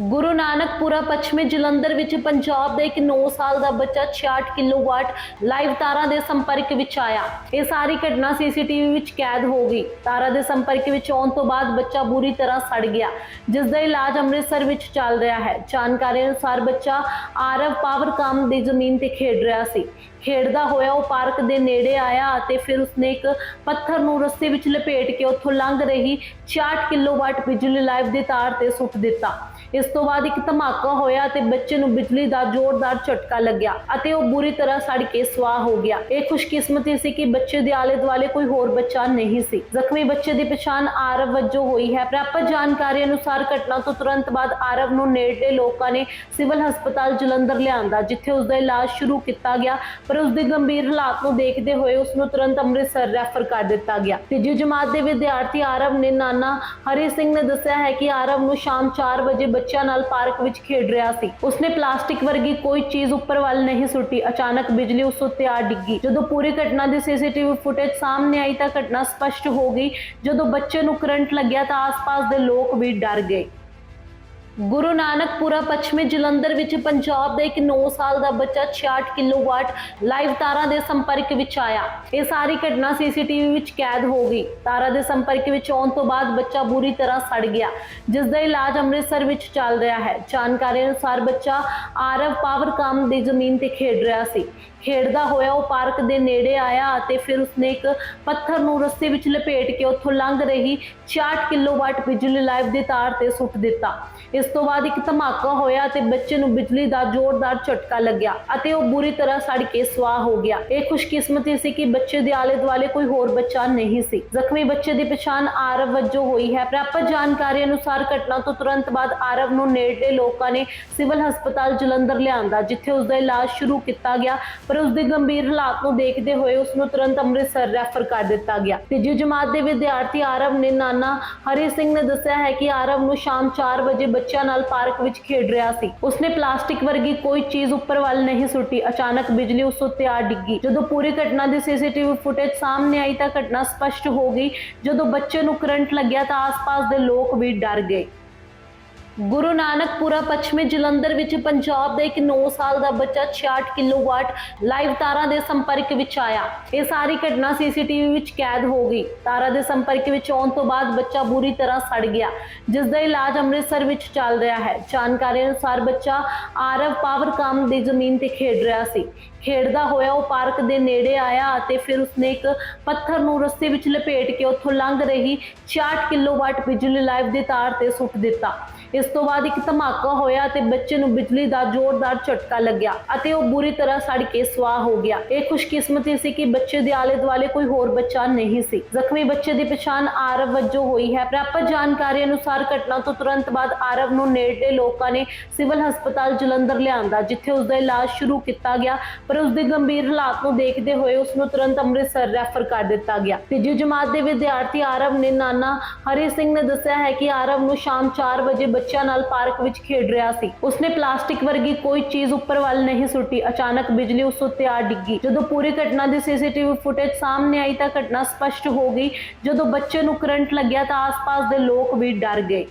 ਗੁਰੂ ਨਾਨਕਪੁਰਾ ਪੱਛਮੀ ਜਲੰਧਰ ਵਿੱਚ ਪੰਜਾਬ ਦਾ ਇੱਕ 9 ਸਾਲ ਦਾ ਬੱਚਾ 66 ਕਿਲੋਵਾਟ ਲਾਈਵ ਤਾਰਾਂ ਦੇ ਸੰਪਰਕ ਵਿੱਚ ਆਇਆ। ਇਹ ਸਾਰੀ ਘਟਨਾ ਸੀਸੀਟੀਵੀ ਵਿੱਚ ਕੈਦ ਹੋ ਗਈ। ਤਾਰਾਂ ਦੇ ਸੰਪਰਕ ਵਿੱਚ ਆਉਣ ਤੋਂ ਬਾਅਦ ਬੱਚਾ ਬੁਰੀ ਤਰ੍ਹਾਂ ਸੜ ਗਿਆ ਜਿਸ ਦਾ ਇਲਾਜ ਅੰਮ੍ਰਿਤਸਰ ਵਿੱਚ ਚੱਲ ਰਿਹਾ ਹੈ। ਜਾਣਕਾਰੀ ਅਨੁਸਾਰ ਬੱਚਾ ਆਰਵ ਪਾਵਰ ਕਾਮ ਦੀ ਜ਼ਮੀਨ ਤੇ ਖੇਡ ਰਿਹਾ ਸੀ। ਖੇਡਦਾ ਹੋਇਆ ਉਹ ਪਾਰਕ ਦੇ ਨੇੜੇ ਆਇਆ ਅਤੇ ਫਿਰ ਉਸਨੇ ਇੱਕ ਪੱਥਰ ਨੂੰ ਰੱਸੇ ਵਿੱਚ ਲਪੇਟ ਕੇ ਉੱਥੋਂ ਲੰਘ ਰਹੀ 66 ਕਿਲੋਵਾਟ ਬਿਜਲੀ ਲਾਈਵ ਦੀ ਤਾਰ ਤੇ ਸੁੱਟ ਦਿੱਤਾ। ਇਸ ਤੋਂ ਬਾਅਦ ਇੱਕ ਧਮਾਕਾ ਹੋਇਆ ਤੇ ਬੱਚੇ ਨੂੰ ਬਿਜਲੀ ਦਾ ਜ਼ੋਰਦਾਰ ਝਟਕਾ ਲੱਗਿਆ ਅਤੇ ਉਹ ਬੁਰੀ ਤਰ੍ਹਾਂ ਸੜ ਕੇ ਸਵਾਹ ਹੋ ਗਿਆ। ਇਹ ਖੁਸ਼ਕਿਸਮਤੀ ਸੀ ਕਿ ਬੱਚੇ ਦੇ ਆਲੇ ਦੁਆਲੇ ਕੋਈ ਹੋਰ ਬੱਚਾ ਨਹੀਂ ਸੀ। ਜ਼ਖਮੀ ਬੱਚੇ ਦੀ ਪਛਾਣ ਆਰਵ ਵਜੋਂ ਹੋਈ ਹੈ। ਪ੍ਰਾਪਤ ਜਾਣਕਾਰੀ ਅਨੁਸਾਰ ਘਟਨਾ ਤੋਂ ਤੁਰੰਤ ਬਾਅਦ ਆਰਵ ਨੂੰ ਨੇੜਲੇ ਲੋਕਾਂ ਨੇ ਸਿਵਲ ਹਸਪਤਾਲ ਜਲੰਧਰ ਲਿਆਂਦਾ, ਜਿੱਥੇ ਉਸ ਦਾ ਇਲਾਜ ਸ਼ੁਰੂ ਕੀਤਾ ਗਿਆ, ਪਰ ਉਸ ਦੇ ਗੰਭੀਰ ਹਾਲਾਤ ਨੂੰ ਦੇਖਦੇ ਹੋਏ ਉਸ ਨੂੰ ਤੁਰੰਤ ਅੰਮ੍ਰਿਤਸਰ ਰੈਫਰ ਕਰ ਦਿੱਤਾ ਗਿਆ। ਤੀਜੀ ਜਮਾਤ ਦੇ ਵਿਦਿਆਰਥੀ ਆਰਵ ਨੇ ਨਾਨਾ ਹਰੀ ਸਿੰਘ ਨੇ ਦੱਸਿਆ ਹੈ ਕਿ ਆਰਵ ਨੂੰ ਸ਼ਾਮ 4 ਵਜੇ ਬੱਚਿਆਂ ਨਾਲ ਪਾਰਕ ਵਿੱਚ ਖੇਡ ਰਿਹਾ ਸੀ। ਉਸਨੇ ਪਲਾਸਟਿਕ ਵਰਗੀ ਕੋਈ ਚੀਜ਼ ਉੱਪਰ ਵੱਲ ਨਹੀਂ ਸੁੱਟੀ। ਅਚਾਨਕ ਬਿਜਲੀ ਉਸ ਉੱਤੇ ਆ ਡਿੱਗੀ। ਜਦੋਂ ਪੂਰੀ ਘਟਨਾ ਦੀ ਸੀਸੀਟੀਵੀ ਫੁਟੇਜ ਸਾਹਮਣੇ ਆਈ ਤਾਂ ਘਟਨਾ ਸਪਸ਼ਟ ਹੋ ਗਈ। ਜਦੋਂ ਬੱਚੇ ਨੂੰ ਕਰੰਟ ਲੱਗਿਆ ਤਾਂ ਆਸ-ਪਾਸ ਦੇ ਲੋਕ ਵੀ ਡਰ ਗਏ। ਗੁਰੂ ਨਾਨਕਪੁਰਾ ਪੱਛਮੀ ਜਲੰਧਰ ਵਿੱਚ ਪੰਜਾਬ ਦਾ ਇੱਕ 9 ਸਾਲ ਦਾ ਬੱਚਾ 66 ਕਿਲੋਵਾਟ ਲਾਈਵ ਤਾਰਾਂ ਦੇ ਸੰਪਰਕ ਵਿੱਚ ਆਇਆ। ਇਹ ਸਾਰੀ ਘਟਨਾ ਸੀਸੀਟੀਵੀ ਵਿੱਚ ਕੈਦ ਹੋ ਗਈ। ਤਾਰਾਂ ਦੇ ਸੰਪਰਕ ਵਿੱਚ ਆਉਣ ਤੋਂ ਬਾਅਦ ਬੱਚਾ ਬੁਰੀ ਤਰ੍ਹਾਂ ਸੜ ਗਿਆ ਜਿਸ ਦਾ ਇਲਾਜ ਅੰਮ੍ਰਿਤਸਰ ਵਿੱਚ ਚੱਲ ਰਿਹਾ ਹੈ। ਜਾਣਕਾਰੀ ਅਨੁਸਾਰ ਬੱਚਾ ਆਰਵ ਪਾਵਰ ਕਾਮ ਦੀ ਜ਼ਮੀਨ ਤੇ ਖੇਡ ਰਿਹਾ ਸੀ। ਖੇਡਦਾ ਹੋਇਆ ਉਹ ਪਾਰਕ ਦੇ ਨੇੜੇ ਆਇਆ ਅਤੇ ਫਿਰ ਉਸਨੇ ਇੱਕ ਪੱਥਰ ਨੂੰ ਰੱਸੇ ਵਿੱਚ ਲਪੇਟ ਕੇ ਉੱਥੋਂ ਲੰਘ ਰਹੀ 66 ਕਿਲੋਵਾਟ ਬਿਜਲੀ ਲਾਈਵ ਦੀ ਤਾਰ ਤੇ ਸੁੱਟ ਦਿੱਤਾ। ਇਸ ਤੋਂ ਬਾਅਦ ਇੱਕ ਧਮਾਕਾ ਹੋਇਆ ਤੇ ਬੱਚੇ ਨੂੰ ਬਿਜਲੀ ਦਾ ਜ਼ੋਰਦਾਰ ਝਟਕਾ ਲੱਗਿਆ ਅਤੇ ਉਹ ਬੁਰੀ ਤਰ੍ਹਾਂ ਸੜ ਕੇ ਸਵਾਹ ਹੋ ਗਿਆ। ਇਹ ਖੁਸ਼ਕਿਸਮਤੀ ਸੀ ਕਿ ਬੱਚੇ ਦੇ ਆਲੇ ਦੁਆਲੇ ਕੋਈ ਹੋਰ ਬੱਚਾ ਨਹੀਂ ਸੀ। ਜ਼ਖਮੀ ਬੱਚੇ ਦੀ ਪਛਾਣ ਆਰਵ ਵਜੋਂ ਹੋਈ ਹੈ। ਪ੍ਰਾਪਤ ਜਾਣਕਾਰੀ ਅਨੁਸਾਰ ਘਟਨਾ ਤੋਂ ਤੁਰੰਤ ਬਾਅਦ ਆਰਵ ਨੂੰ ਨੇੜਲੇ ਲੋਕਾਂ ਨੇ ਸਿਵਲ ਹਸਪਤਾਲ ਜਲੰਧਰ ਲਿਆਂਦਾ, ਜਿੱਥੇ ਉਸ ਦਾ ਇਲਾਜ ਸ਼ੁਰੂ ਕੀਤਾ ਗਿਆ, ਪਰ ਉਸ ਦੇ ਗੰਭੀਰ ਹਾਲਾਤ ਨੂੰ ਦੇਖਦੇ ਹੋਏ ਉਸ ਨੂੰ ਤੁਰੰਤ ਅੰਮ੍ਰਿਤਸਰ ਰੈਫਰ ਕਰ ਦਿੱਤਾ ਗਿਆ। ਤੀਜੀ ਜਮਾਤ ਦੇ ਵਿਦਿਆਰਥੀ ਆਰਵ ਨੇ ਨਾਨਾ ਹਰੀ ਸਿੰਘ ਨੇ ਦੱਸਿਆ ਹੈ ਕਿ ਆਰਵ ਨੂੰ ਸ਼ਾਮ 4 ਵਜੇ ਬੱਚਿਆਂ ਨਾਲ ਪਾਰਕ ਵਿੱਚ ਖੇਡ ਰਿਹਾ ਸੀ। ਉਸਨੇ ਪਲਾਸਟਿਕ ਵਰਗੀ ਕੋਈ ਚੀਜ਼ ਉੱਪਰ ਵੱਲ ਨਹੀਂ ਸੁੱਟੀ। ਅਚਾਨਕ ਬਿਜਲੀ ਉਸ ਉੱਤੇ ਆ ਡਿੱਗੀ। ਜਦੋਂ ਪੂਰੀ ਘਟਨਾ ਦੀ ਸੀਸੀਟੀਵੀ ਫੁਟੇਜ ਸਾਹਮਣੇ ਆਈ ਤਾਂ ਘਟਨਾ ਸਪਸ਼ਟ ਹੋ ਗਈ। ਜਦੋਂ ਬੱਚੇ ਨੂੰ ਕਰੰਟ ਲੱਗਿਆ ਤਾਂ ਆਸ-ਪਾਸ ਦੇ ਲੋਕ ਵੀ ਡਰ ਗਏ। ਗੁਰੂ ਨਾਨਕਪੁਰਾ ਪੱਛਮੀ ਜਲੰਧਰ ਵਿੱਚ ਪੰਜਾਬ ਦਾ ਇੱਕ 9 ਸਾਲ ਦਾ ਬੱਚਾ 66 ਕਿਲੋਵਾਟ ਲਾਈਵ ਤਾਰਾਂ ਦੇ ਸੰਪਰਕ ਵਿੱਚ ਆਇਆ। ਇਹ ਸਾਰੀ ਘਟਨਾ ਸੀਸੀਟੀਵੀ ਵਿੱਚ ਕੈਦ ਹੋ ਗਈ। ਤਾਰਾਂ ਦੇ ਸੰਪਰਕ ਵਿੱਚ ਆਉਣ ਤੋਂ ਬਾਅਦ ਬੱਚਾ ਬੁਰੀ ਤਰ੍ਹਾਂ ਸੜ ਗਿਆ ਜਿਸ ਦਾ ਇਲਾਜ ਅੰਮ੍ਰਿਤਸਰ ਵਿੱਚ ਚੱਲ ਰਿਹਾ ਹੈ। ਜਾਣਕਾਰੀ ਅਨੁਸਾਰ ਬੱਚਾ ਆਰਵ ਪਾਵਰ ਕਾਮ ਦੀ ਜ਼ਮੀਨ ਤੇ ਖੇਡ ਰਿਹਾ ਸੀ। ਖੇਡਦਾ ਹੋਇਆ ਉਹ ਪਾਰਕ ਦੇ ਨੇੜੇ ਆਇਆ ਅਤੇ ਫਿਰ ਉਸਨੇ ਇੱਕ ਪੱਥਰ ਨੂੰ ਰੱਸੇ ਵਿੱਚ ਲਪੇਟ ਕੇ ਉੱਥੋਂ ਲੰਘ ਰਹੀ 66 ਕਿਲੋਵਾਟ ਬਿਜਲੀ ਲਾਈਵ ਦੇ ਤਾਰ ਤੇ ਸੁੱਟ ਦਿੱਤਾ। ਇਸ ਤੋਂ ਬਾਅਦ ਇੱਕ ਧਮਾਕਾ ਹੋਇਆ ਤੇ ਬੱਚੇ ਨੂੰ ਬਿਜਲੀ ਦਾ ਜ਼ੋਰਦਾਰ ਝਟਕਾ ਲੱਗਿਆ ਅਤੇ ਉਹ ਬੁਰੀ ਤਰ੍ਹਾਂ ਸੜ ਕੇ ਸਵਾਹ ਹੋ ਗਿਆ। ਇਹ ਖੁਸ਼ਕਿਸਮਤੀ ਸੀ ਕਿ ਬੱਚੇ ਦੇ ਆਲੇ ਦੁਆਲੇ ਕੋਈ ਹੋਰ ਬੱਚਾ ਨਹੀਂ ਸੀ। ਜ਼ਖਮੀ ਬੱਚੇ ਦੀ ਪਛਾਣ ਆਰਵ ਵਜੋਂ ਹੋਈ ਹੈ। ਪ੍ਰਾਪਤ ਜਾਣਕਾਰੀ ਅਨੁਸਾਰ ਘਟਨਾ ਤੋਂ ਤੁਰੰਤ ਬਾਅਦ ਆਰਵ ਨੂੰ ਨੇੜਲੇ ਲੋਕਾਂ ਨੇ ਸਿਵਲ ਹਸਪਤਾਲ ਜਲੰਧਰ ਲਿਆਂਦਾ, ਜਿੱਥੇ ਉਸ ਦਾ ਇਲਾਜ ਸ਼ੁਰੂ ਕੀਤਾ ਗਿਆ, ਪਰ ਉਸ ਦੇ ਗੰਭੀਰ ਹਾਲਾਤ ਨੂੰ ਦੇਖਦੇ ਹੋਏ ਉਸ ਨੂੰ ਤੁਰੰਤ ਅੰਮ੍ਰਿਤਸਰ ਰੈਫਰ ਕਰ ਦਿੱਤਾ ਗਿਆ। ਤੀਜੀ ਜਮਾਤ ਦੇ ਵਿਦਿਆਰਥੀ ਆਰਵ ਨੇ ਨਾਨਾ ਹਰੀ ਸਿੰਘ ਨੇ ਦੱਸਿਆ ਹੈ ਕਿ ਆਰਵ ਨੂੰ ਸ਼ਾਮ 4 ਵਜੇ ਬੱਚਿਆਂ ਨਾਲ ਪਾਰਕ ਵਿੱਚ ਖੇਡ ਰਿਹਾ ਸੀ। ਉਸਨੇ ਪਲਾਸਟਿਕ ਵਰਗੀ ਕੋਈ ਚੀਜ਼ ਉੱਪਰ ਵੱਲ ਨਹੀਂ ਸੁੱਟੀ। ਅਚਾਨਕ ਬਿਜਲੀ ਉਸ ਉੱਤੇ ਆ ਡਿੱਗੀ। ਜਦੋਂ ਪੂਰੀ ਘਟਨਾ ਦੀ ਸੀਸੀਟੀਵੀ ਫੁਟੇਜ ਸਾਹਮਣੇ ਆਈ ਤਾਂ ਘਟਨਾ ਸਪਸ਼ਟ ਹੋ ਗਈ। ਜਦੋਂ ਬੱਚੇ ਨੂੰ ਕਰੰਟ ਲੱਗਿਆ ਤਾਂ ਆਸ-ਪਾਸ ਦੇ ਲੋਕ ਵੀ ਡਰ ਗਏ।